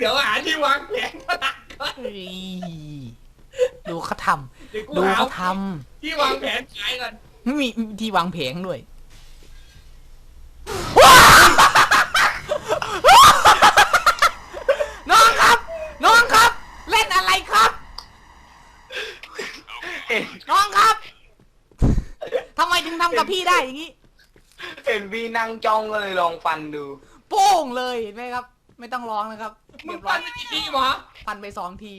เดี๋ยวหาที่วางแผนมาดักก่อนเฮ้ยดูเขาทเดี๋ยวกูำดูหาเขาทที่วางแผนขายก่อนำมีที่วางแผงด้วยน้องครับ น้องครับ เล่นอะไรครับเห็นน้องครับทำไมถึงทำกับพี่ได้อย่างนี้เห็นพี่นั่งจ้องก็เลยลองฟันดู โป้งเลยเห็นไหมครับ ไม่ต้องร้องนะครับมึเรีงยบร้ฟัอนยไปกี่ทีหมอฟันไปสองที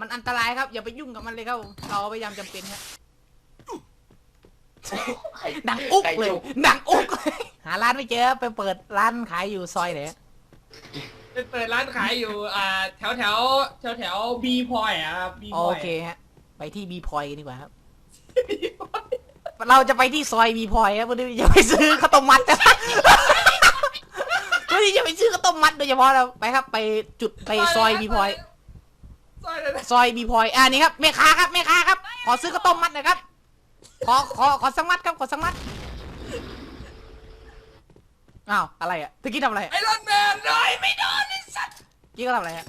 มันอันตรายครับ อย่าไปยุ่งกับมันเลยครับผมเราพยายามจำเป็นครับใครดังอุกใครเลยจุกดังอุกเลยหาร้านไม่เจอไปเปิดร้านขายอยู่ซอยไหนเป็นเปิดร้านขายอยู่อ่าแถวแถวแถวแถวบีพอยอะครับบีพโออยเคฮะ ไปที่บีพอยกันดีกว่าครับ เราจะไปที่ซอยบีพอยครับเพื่อที่จะไปซื้อข้าวต้มมัดนะ เพื่อที่จะไปซื้อข้าวต้มมัดโดยเฉพาะเราไปครับ ไปจุดไปซอยบีพอยซอยอะไรนะซอยบีพอยอ่านี่ครับแม่ค้าครับแม่ค้าครับ ขอซื้อข้าวต้มมัดหน่อยครับ ขอขอขอสักมัดครับขอสักมัดอ้าวอะไรอะตะกี้ทำอะไรอะไอรอนแมนเลยไม่โดนไอ้สัตว์กี้ก็ทำอะไรฮะ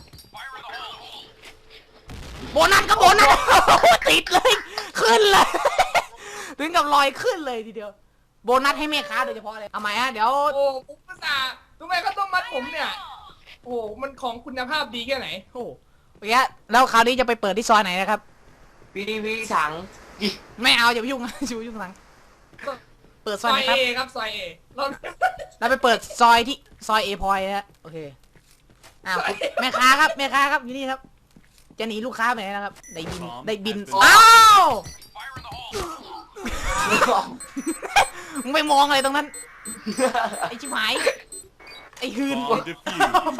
โบนัสก็โบนัส ติดเลย ขึ้นเลย ถึงกับลอยขึ้นเลยทีเดียว โบนัสให้แม่ค้าโดยเฉพาะเลยเอาใหม่ฮะเดี๋ยว โอ้ปุ๊บภาษาห์ทำไมเขาต้องมัดผมเนี่ย โอ้โหมันของคุณภาพดีแค่ไหน โอ้โหโอเคฮะแล้วคราวนี้จะไปเปิดที่ซอยไหนนะครับ พี่พี่ถังไม่เอาอย่าไปยุ่ง อย่าไปยุ่งหลัง เปิดซซอยอไหนยครับเอครับซอยเอเรา เราไปเปิดซอยที่ซอยเอพอยฮะโอเคอ้าวคุณแม่ค้าครับแม่ค้าครับอยู่นี่ครับ จะหนีลูกค้าไปไหนนะครับ ได้บินได้บินอ้าวมึงไปมองอะไรตรงนั้นไอ้ชิบหาย ไอ้ฮืน Bomb defused.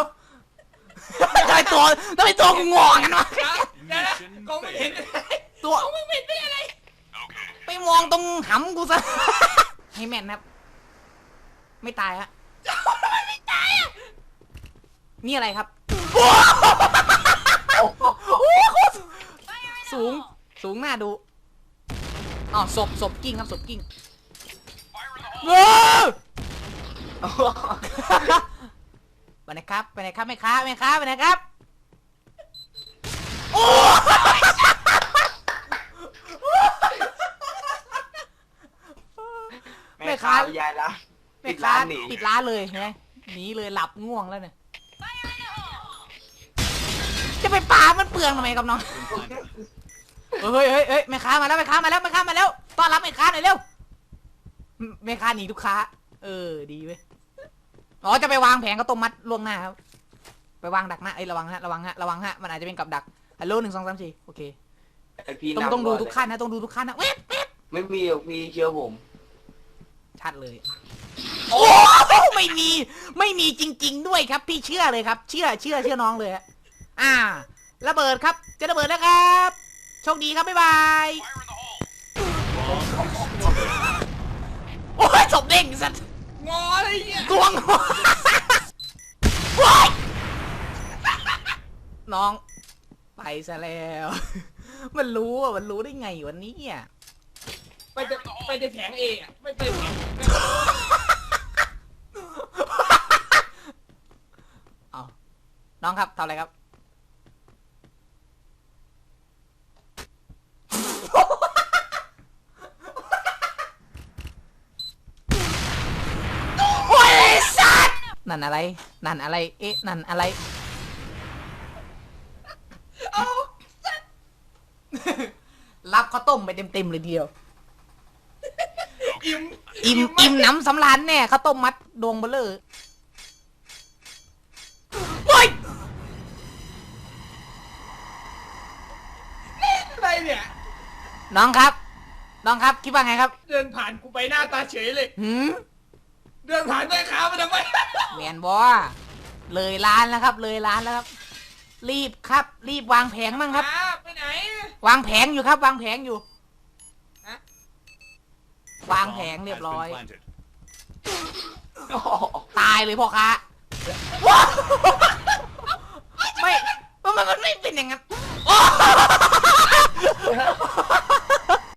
ทำไมตัวทำไมตัวกูงอกันวะเดี๋ยวเดี๋ยวนะกล้องไม่เห็นตัวมึงไม่เป็นอะไร ไปมองตรงหำกูซะ ให้แม่นนะครับ ไม่ตายฮะไม่ตายอะ นี่อะไรครับโอ้โหโอ้โหสูง สูงหน้าดูอ๋อศพศพกิ้งครับศพกิ้งเว้อ ไปไหนครับไปไหนครับแม่ค้าแม่ค้าไปไหนครับโอ้แม่ค้ายายละแม่ปิดค้าร้านหนีปิดร้านเลยใช่ไหมหนีเลยหลับง่วงแล้วเนี่ยจะไปปามันเปลืองทำไมครับน้องเฮ้ยเฮ้ยเฮ้ยแม่ค้ามาแล้วแม่ค้ามาแล้วแม่ค้ามาแล้วต้อนรับแม่ค้าหน่อยเร็วแม่ค้าหนีลูกค้า เออดีเว้ย อ๋อจะไปวางแผงก็ต้มมัดล่วงหน้าครับไปวางดักหน้าเอ้ยระวังฮะระวังฮะระวังฮะมันอาจจะเป็นกับดักฮัลโหลหนึ่งสองสามสี่โอเคไอพี่ต้องนำต้องดูก่นทุกขั้นนะต้องดูทุกขั้นนะเว็บเว็บไม่มีหรอกพี่เชื่อผม ชัดเลย โอ้ไม่มีไม่มีจริง ๆ ด้วยครับ พี่เชื่อเลยครับ เชื่อเชื่อเชื่อน้องเลยฮะอ่า ระเบิดครับ จะระเบิดแล้วครับโชคดีครับบ๊ายบายโอ้ยศพเด้งสัตว์ งออะไรเนี่ยกวงว้ายน้อง ไปซะแล้ว มันรู้อะ มันรู้ได้ไงวันนี้อะไปจะไปจะแผงเออะไม่ไปแผงเอาน้องครับทำอะไรครับ โอ้ยสัตว์ นั่นอะไร นั่นอะไร เอ๊ะ นั่นอะไร เอารับข้าวต้มไปเต็มๆเลยทีเดียว อิ่มอิ่มอิ่มน้ำสำราญแน่ข้าวต้มมัดดวงเบลเลอร์โอ้ยอะไรเนี่ย น้องครับ น้องครับ คิดว่าไงครับ เดินผ่านกูไปหน้าตาเฉยเลย หืม เดินผ่านแม่ค้ามาทำไมแมนบอเลยร้านแล้วครับ เลยร้านแล้วครับ รีบครับ รีบวางแผงมั่งครับค้าไปไหน วางแผงอยู่ครับ วางแผงอยู่ฮะ วางแผง Bomb เรียบ has ร้อย been planted. โอ้โหตายเลยพ่อค้าว้าวไม่มันมันมันไม่เป็นอย่างนั้นโอ้